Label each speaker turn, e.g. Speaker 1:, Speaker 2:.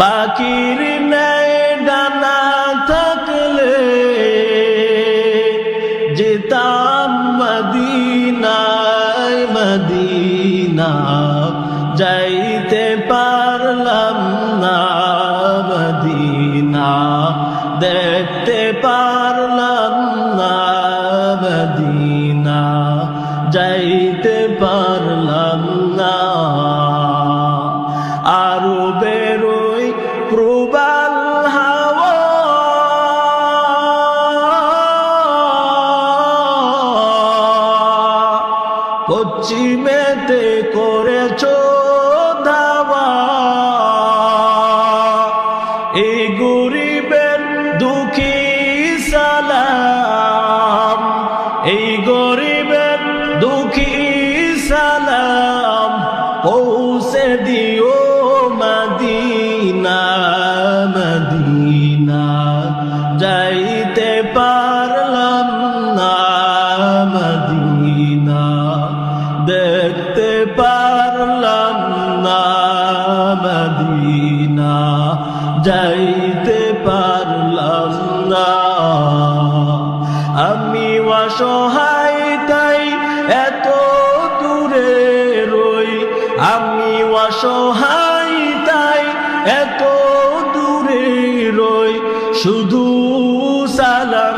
Speaker 1: পাখির নেয় ডানা থাকলে যেতাম মদিনায় মদিনা যাইতে পারলাম না মদিনা দেখতে পারলাম পশ্চিমেতে করেছ ধাওয়া। এই গরিবের দুঃখী সালাম এই গরিবের দুঃখী সালাম পৌঁছে দিও মদিনা। মদিনা যাইতে পারলাম না। আমি অসহায়, তাই এত দূরে রই। আমি অসহায়, তাই এত দূরে রই। শুধু সালাম